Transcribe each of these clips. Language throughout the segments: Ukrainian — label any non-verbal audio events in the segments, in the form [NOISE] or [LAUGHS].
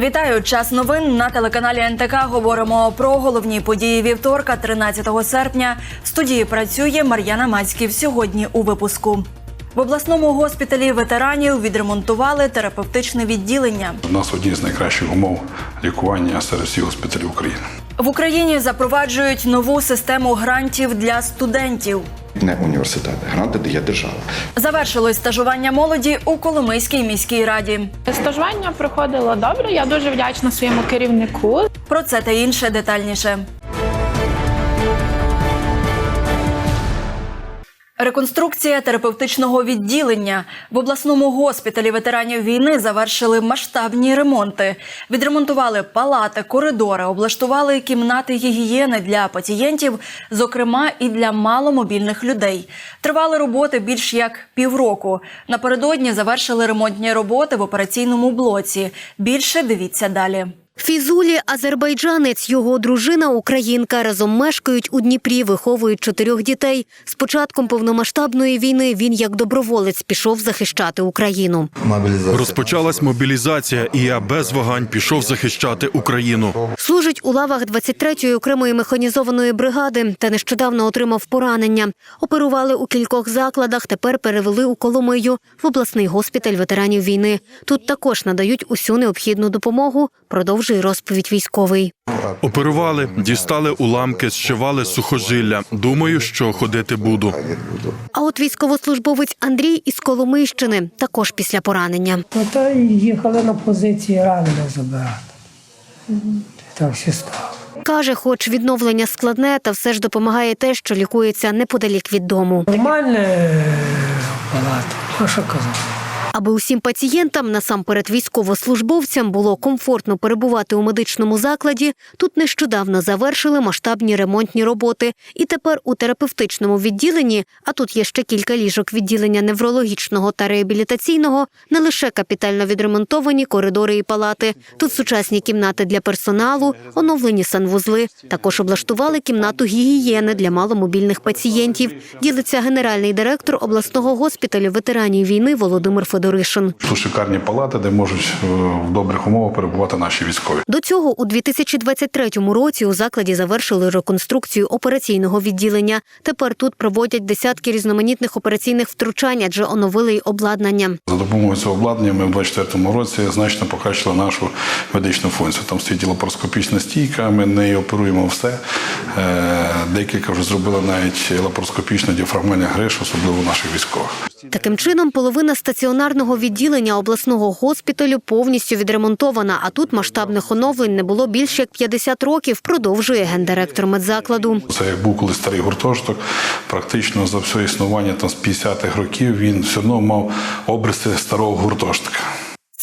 Вітаю! Час новин на телеканалі НТК. Говоримо про головні події вівторка, 13 серпня. В студії працює Мар'яна Мацьків. Сьогодні у випуску. В обласному госпіталі ветеранів відремонтували терапевтичне відділення. У нас одні з найкращих умов лікування серед всіх госпіталів України. В Україні запроваджують нову систему грантів для студентів. Не університет, гранти дає держава. Завершилось стажування молоді у Коломийській міській раді. Стажування проходило добре. Я дуже вдячна своєму керівнику. Про це та інше детальніше. Реконструкція терапевтичного відділення в обласному госпіталі ветеранів війни завершили масштабні ремонти. Відремонтували палати, коридори, облаштували кімнати гігієни для пацієнтів, зокрема і для маломобільних людей. Тривали роботи більш як півроку. Напередодні завершили ремонтні роботи в операційному блоці. Більше дивіться далі. Фізулі азербайджанець, його дружина українка разом мешкають у Дніпрі, виховують чотирьох дітей. З початком повномасштабної війни він як доброволець пішов захищати Україну. Розпочалась мобілізація, і я без вагань пішов захищати Україну. Служить у лавах 23-ї окремої механізованої бригади та нещодавно отримав поранення. Оперували у кількох закладах. Тепер перевели у Коломию в обласний госпіталь ветеранів війни. Тут також надають усю необхідну допомогу. Продовжує розповідь військовий. Оперували, дістали уламки, зшивали сухожилля. Думаю, що ходити буду. А от військовослужбовець Андрій із Коломийщини також після поранення. Ну, та й їхали на позиції ранених забирати. Так все стало. Каже, хоч відновлення складне, та все ж допомагає те, що лікується неподалік від дому. Нормальне е, палата, а що казати. Аби усім пацієнтам, насамперед військовослужбовцям, було комфортно перебувати у медичному закладі, тут нещодавно завершили масштабні ремонтні роботи. І тепер у терапевтичному відділенні, а тут є ще кілька ліжок відділення неврологічного та реабілітаційного, не лише капітально відремонтовані коридори і палати. Тут сучасні кімнати для персоналу, оновлені санвузли. Також облаштували кімнату гігієни для маломобільних пацієнтів. Ділиться генеральний директор обласного госпіталю ветеранів війни Володимир Федоришин. Тут шикарні палати, де можуть е, в добрих умовах перебувати наші військові. До цього у 2023 році у закладі завершили реконструкцію операційного відділення. Тепер тут проводять десятки різноманітних операційних втручань, адже оновили й обладнання. За допомогою цього обладнання ми в 2024 році значно покращили нашу медичну функцію. Там стоїть лапароскопічна стійка, ми нею оперуємо все. Е, Декілька вже зробили навіть лапароскопічну діафрагмальну гриш, особливо наших військових. Таким чином, половина стаціонарного відділення обласного госпіталю повністю відремонтована. А тут масштабних оновлень не було більше як 50 років. Продовжує гендиректор медзакладу. Це як був коли старий гуртожиток. Практично за все існування там з 50-х років він все одно мав обриси старого гуртожитка.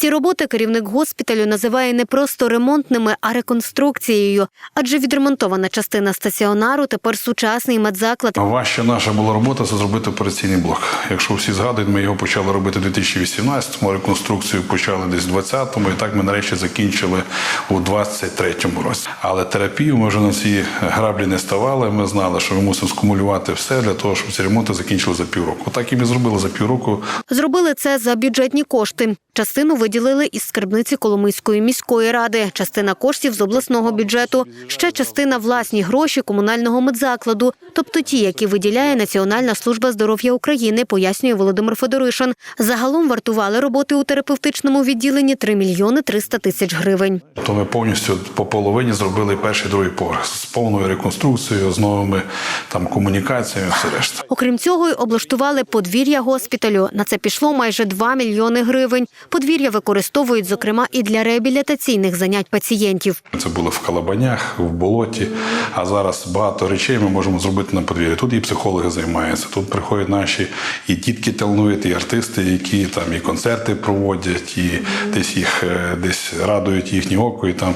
Ці роботи керівник госпіталю називає не просто ремонтними, а реконструкцією, адже відремонтована частина стаціонару тепер сучасний медзаклад. Важча наша була робота це зробити операційний блок. Якщо всі згадують, ми його почали робити у 2018-му, реконструкцію почали десь у 20-му, і так ми нарешті закінчили у 23-му році. Але терапію ми вже на ці граблі не ставали. Ми знали, що ми мусимо скумулювати все для того, щоб ці ремонти закінчили за півроку. Так і ми зробили за півроку. Зробили це за бюджетні кошти. Частину виділили із скарбниці Коломийської міської ради, частина коштів з обласного бюджету, ще частина власні гроші комунального медзакладу, тобто ті, які виділяє Національна служба здоров'я України, пояснює Володимир Федоришин. Загалом вартували роботи у терапевтичному відділенні 3 мільйони 300 тисяч гривень. То ми повністю по половині зробили перший другий поверх з повною реконструкцією, з новими там комунікаціями, все решта. Окрім цього, й облаштували подвір'я госпіталю. На це пішло майже 2 мільйони гривень. Подвір'я використовують, зокрема, і для реабілітаційних занять пацієнтів. Це було в Калабанях, в болоті. А зараз багато речей ми можемо зробити на подвір'ї. Тут і психологи займаються. Тут приходять наші і дітки талановиті, і артисти, які там і концерти проводять, і десь їх е, десь радують їхнє око, і там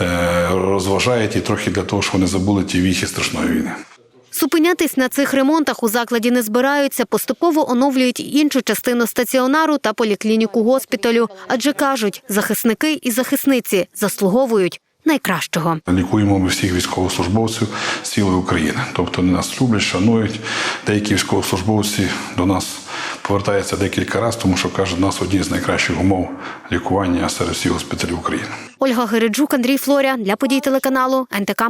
е, розважають і трохи для того, щоб вони забули ті віхи страшної війни. Зупинятись на цих ремонтах у закладі не збираються. Поступово оновлюють іншу частину стаціонару та поліклініку госпіталю. Адже кажуть, захисники і захисниці заслуговують найкращого. Лікуємо ми всіх військовослужбовців з цілої України. Тобто вони нас люблять, шанують. Деякі військовослужбовці до нас повертається декілька разів, тому що каже, у нас одні з найкращих умов лікування серед всіх госпіталів України. Ольга Гереджук, Андрій Флоря для подій телеканалу НТК.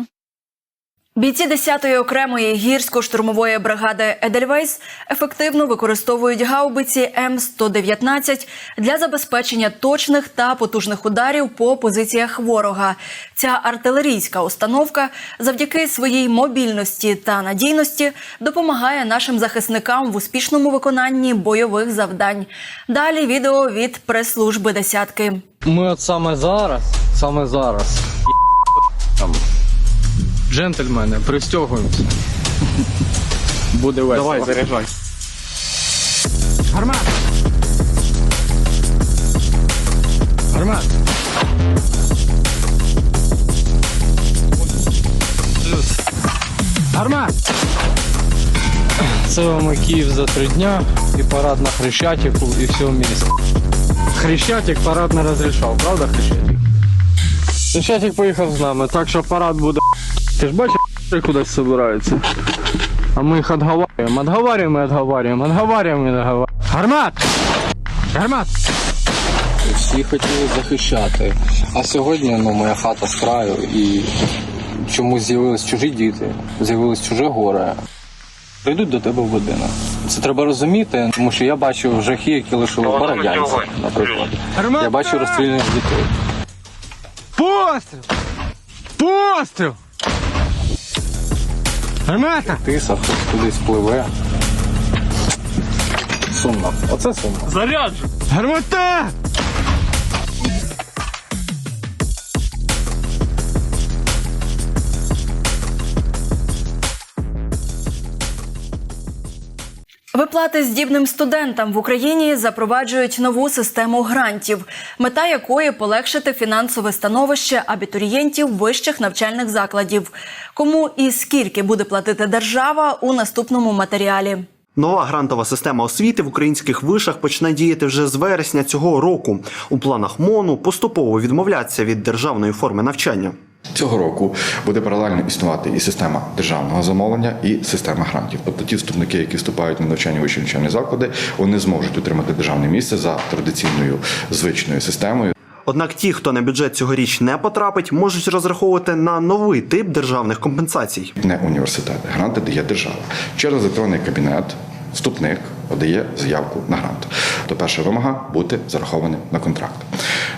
Бійці 10-ї окремої гірсько-штурмової бригади Едельвейс ефективно використовують гаубиці М119 для забезпечення точних та потужних ударів по позиціях ворога. Ця артилерійська установка завдяки своїй мобільності та надійності допомагає нашим захисникам в успішному виконанні бойових завдань. Далі відео від прес-служби десятки. Ми от саме зараз, саме зараз. Джентльмени, пристягуємося. Буде весело. Давай, заряджай. Гармат! Гармат! Гармат! Це вам Київ за три дня, і парад на Хрещатику, і все вместе. Хрещатик парад не розрішав, правда, Хрещатик? Хрещатик поїхав з нами, так що парад буде. Ти ж бачиш, кудись збираються. А ми їх отговарюємо і отговарюємо, отговарюємо і отговарюємо. Гармат! Гармат! Всі хотіли захищати. А сьогодні ну, моя хата з краю і чомусь з'явились чужі діти, з'явилось чуже горе. Прийдуть до тебе в будинок. Це треба розуміти, тому що я бачу жахи, які лишили бородянці, наприклад. Гармат! Я бачу розстріляних дітей. Постріл! Постріл! Гармата! Тиса, хтось кудись пливе. Сумно. Оце сумно. Заряджу! Гармата! Виплати здібним студентам в Україні запроваджують нову систему грантів, мета якої полегшити фінансове становище абітурієнтів вищих навчальних закладів. Кому і скільки буде платити держава у наступному матеріалі. Нова грантова система освіти в українських вишах почне діяти вже з вересня цього року. У планах МОНу поступово відмовляться від державної форми навчання. Цього року буде паралельно існувати і система державного замовлення, і система грантів. Тобто ті вступники, які вступають на навчання вищі навчальні заклади, вони зможуть отримати державне місце за традиційною звичною системою. Однак ті, хто на бюджет цьогоріч не потрапить, можуть розраховувати на новий тип державних компенсацій. Не університети. Гранти дає держава. Через електронний кабінет вступник подає заявку на грант. То перша вимога бути зарахованим на контракт.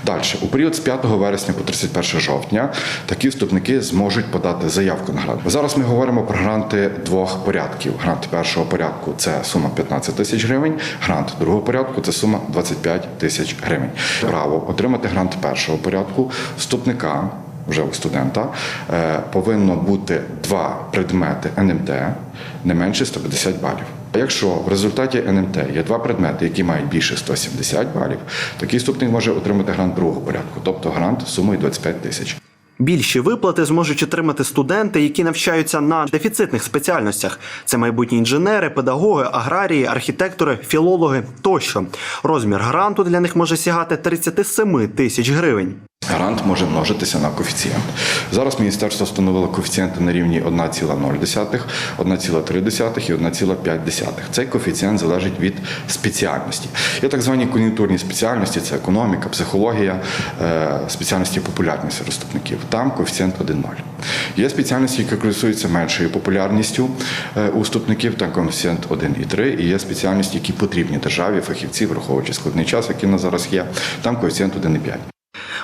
Далі, у період з 5 вересня по 31 жовтня такі вступники зможуть подати заявку на грант. Зараз ми говоримо про гранти двох порядків. Грант першого порядку це сума 15 тисяч гривень, грант другого порядку це сума 25 тисяч гривень. Право отримати грант першого порядку вступника вже у студента е, повинно бути два предмети НМТ не менше 150 балів. Якщо в результаті НМТ є два предмети, які мають більше 170 балів, такий ступник може отримати грант другого порядку, тобто грант сумою 25 тисяч. Більші виплати зможуть отримати студенти, які навчаються на дефіцитних спеціальностях. Це майбутні інженери, педагоги, аграрії, архітектори, філологи тощо. Розмір гранту для них може сягати 37 тисяч гривень. Грант може множитися на коефіцієнт. Зараз міністерство встановило коефіцієнти на рівні 1,0, 1,3 і 1,5. Цей коефіцієнт залежить від спеціальності. Є так звані кон'юнктурні спеціальності: це економіка, психологія, е, спеціальності популярні серед вступників. Там коефіцієнт 1,0. Є спеціальності, які користуються меншою популярністю е, у вступників, там коефіцієнт 1,3. І є спеціальності, які потрібні державі, фахівці, враховуючи складний час, який на зараз є. Там коефіцієнт 1,5.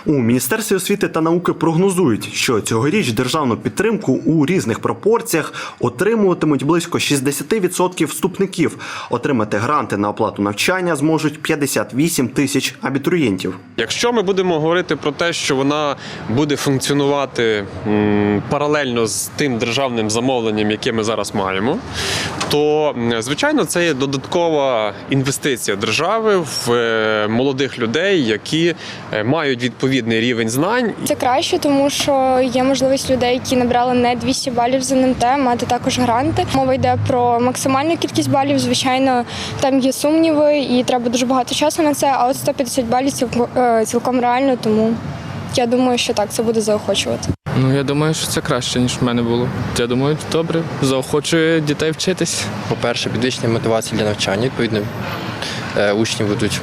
У міністерстві освіти та науки прогнозують, що цьогоріч державну підтримку у різних пропорціях отримуватимуть близько 60% вступників. Отримати гранти на оплату навчання зможуть 58 тисяч абітурієнтів. Якщо ми будемо говорити про те, що вона буде функціонувати паралельно з тим державним замовленням, яке ми зараз маємо, то звичайно це є додаткова інвестиція держави в е, молодих людей, які е, мають відповідний рівень знань Це краще, тому що є можливість людей, які набрали не 200 балів з НМТ, мати також гранти. Мова йде про максимальну кількість балів. Звичайно, там є сумніви, і треба дуже багато часу на це. А от 150 балів цілком, е, реально, тому я думаю, що так це буде заохочувати. Ну я думаю, що це краще, ніж в мене було. Я думаю, добре, заохочує дітей вчитись. По-перше, підвищення мотивації для навчання, відповідно, е, учні будуть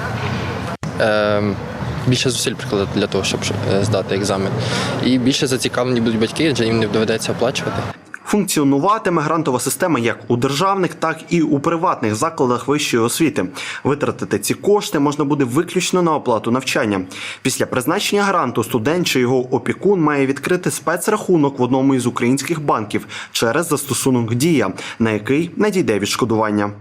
е, більше зусиль прикладати для того, щоб е, здати екзамен. І більше зацікавлені будуть батьки, адже їм не доведеться оплачувати. Функціонуватиме грантова система як у державних, так і у приватних закладах вищої освіти. Витратити ці кошти можна буде виключно на оплату навчання. Після призначення гранту студент чи його опікун має відкрити спецрахунок в одному із українських банків через застосунок Дія, на який надійде відшкодування.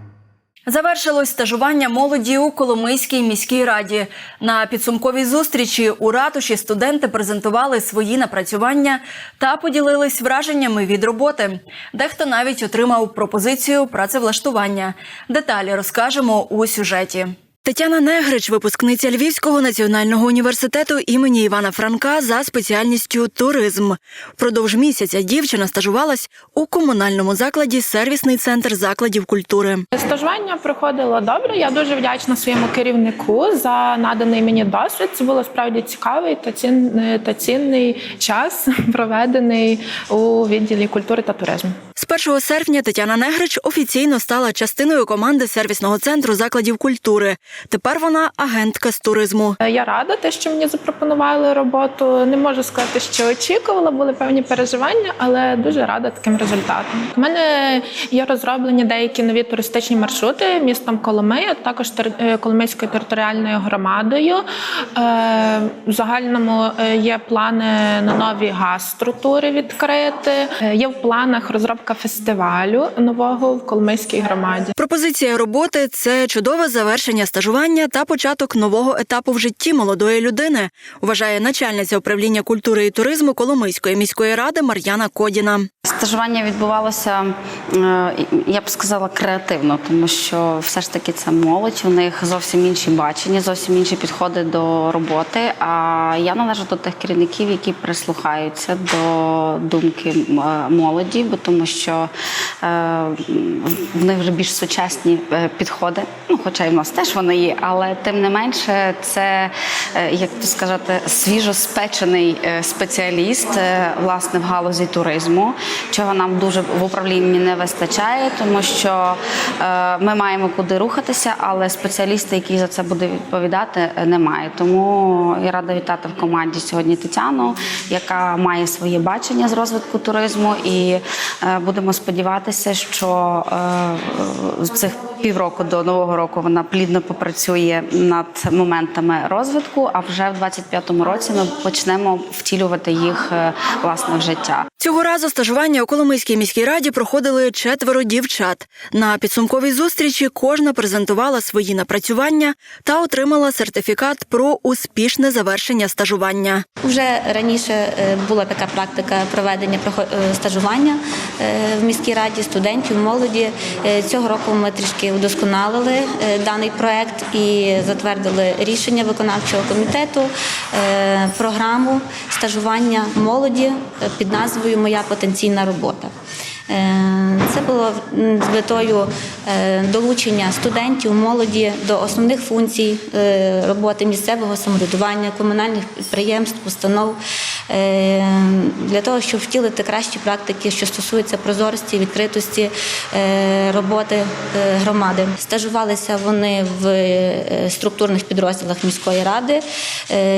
Завершилось стажування молоді у Коломийській міській раді. На підсумковій зустрічі у ратуші студенти презентували свої напрацювання та поділились враженнями від роботи. Дехто навіть отримав пропозицію працевлаштування. Деталі розкажемо у сюжеті. Тетяна Негрич, випускниця Львівського національного університету імені Івана Франка за спеціальністю туризм. Впродовж місяця дівчина стажувалась у комунальному закладі сервісний центр закладів культури. Стажування проходило добре. Я дуже вдячна своєму керівнику за наданий мені досвід. Це було справді цікавий та цінний, та цінний час, [LAUGHS] проведений у відділі культури та туризму. З 1 серпня Тетяна Негрич офіційно стала частиною команди сервісного центру закладів культури. Тепер вона агентка з туризму. Я рада, те, що мені запропонували роботу. Не можу сказати, що очікувала, були певні переживання, але дуже рада таким результатом. У мене є розроблені деякі нові туристичні маршрути містом Коломия, також е, Коломийською територіальною громадою. Е, В загальному е, є плани на нові гастротури відкрити. Е, Є в планах розробка фестивалю нового в Коломийській громаді. Пропозиція роботи це чудове завершення стажування та початок нового етапу в житті молодої людини, вважає начальниця управління культури і туризму Коломийської міської ради Мар'яна Кодіна. Стажування відбувалося, е, я б сказала, креативно, тому що все ж таки це молодь, у них зовсім інші бачення, зовсім інші підходи до роботи. А я належу до тих керівників, які прислухаються до думки е, молоді, бо тому що е, в них вже більш сучасні е, підходи. Ну, хоча і в нас теж вони є, але тим не менше, це е, як то сказати, свіжоспечений спеціаліст власне в галузі туризму, чого нам дуже в управлінні не вистачає, тому що ми маємо куди рухатися, але спеціаліста, який за це буде відповідати, немає. Тому я рада вітати в команді сьогодні Тетяну, яка має своє бачення з розвитку туризму, і будемо сподіватися, що е, з цих півроку до нового року вона плідно попрацює над моментами розвитку. А вже в 25-му році ми почнемо втілювати їх е, власне в життя. Цього разу стажування у Коломийській міській раді проходили четверо дівчат. На підсумковій зустрічі кожна презентувала свої напрацювання та отримала сертифікат про успішне завершення стажування. Вже раніше е, була така практика проведення е, стажування е, в міській раді студентів, молоді. Е, Цього року ми трішки удосконалили е, даний проект і затвердили рішення виконавчого комітету, е, програму стажування молоді під назвою Моя потенційна робота. Це було з метою е, долучення студентів, молоді до основних функцій е, роботи місцевого самоврядування, комунальних підприємств, установ е, для того, щоб втілити кращі практики, що стосуються прозорості, відкритості роботи громади. Стажувалися вони в структурних підрозділах міської ради,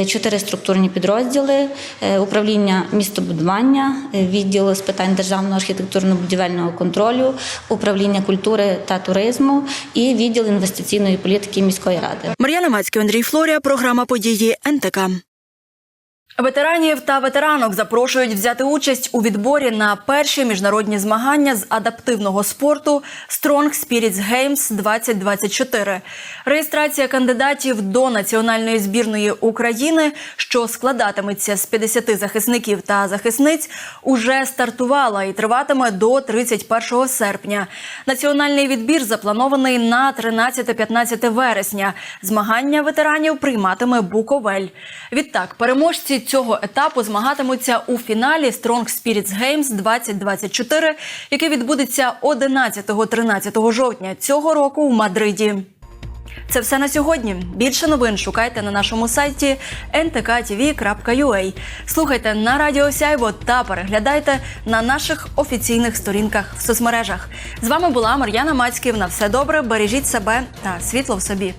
чотири структурні підрозділи, управління містобудування, відділ з питань державного архітектурно-будівельного контролю, управління культури та туризму і відділ інвестиційної політики міської ради. Мар'яна Мацький, Андрій Флорія, програма події НТК. Ветеранів та ветеранок запрошують взяти участь у відборі на перші міжнародні змагання з адаптивного спорту Strong Spirits Games 2024. Реєстрація кандидатів до національної збірної України, що складатиметься з 50 захисників та захисниць, уже стартувала і триватиме до 31 серпня. Національний відбір запланований на 13-15 вересня. Змагання ветеранів прийматиме Буковель. Відтак, переможці цього етапу змагатимуться у фіналі Strong Spirits Games 2024, який відбудеться 11-13 жовтня цього року в Мадриді. Це все на сьогодні. Більше новин шукайте на нашому сайті ntktv.ua. Слухайте на Радіо Сяйво та переглядайте на наших офіційних сторінках в соцмережах. З вами була Мар'яна Мацьків. На все добре, бережіть себе та світло в собі.